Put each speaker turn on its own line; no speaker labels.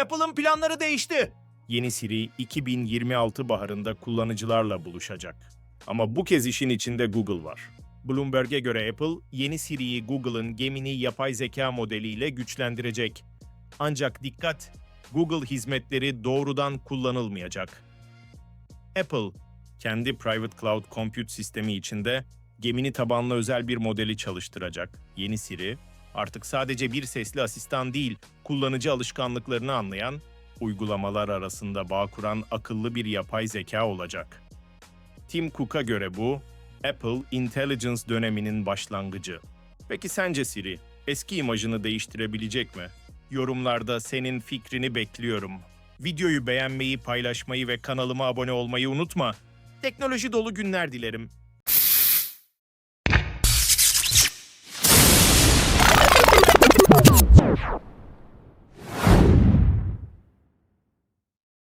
Apple'ın planları değişti. Yeni Siri 2026 baharında kullanıcılarla buluşacak. Ama bu kez işin içinde Google var. Bloomberg'e göre Apple, yeni Siri'yi Google'ın Gemini yapay zeka modeliyle güçlendirecek. Ancak dikkat, Google hizmetleri doğrudan kullanılmayacak. Apple, kendi Private Cloud Compute sistemi içinde Gemini tabanlı özel bir modeli çalıştıracak. Yeni Siri, artık sadece bir sesli asistan değil, kullanıcı alışkanlıklarını anlayan, uygulamalar arasında bağ kuran akıllı bir yapay zeka olacak. Tim Cook'a göre bu, Apple Intelligence döneminin başlangıcı. Peki sence Siri, eski imajını değiştirebilecek mi? Yorumlarda senin fikrini bekliyorum. Videoyu beğenmeyi, paylaşmayı ve kanalıma abone olmayı unutma. Teknoloji dolu günler dilerim.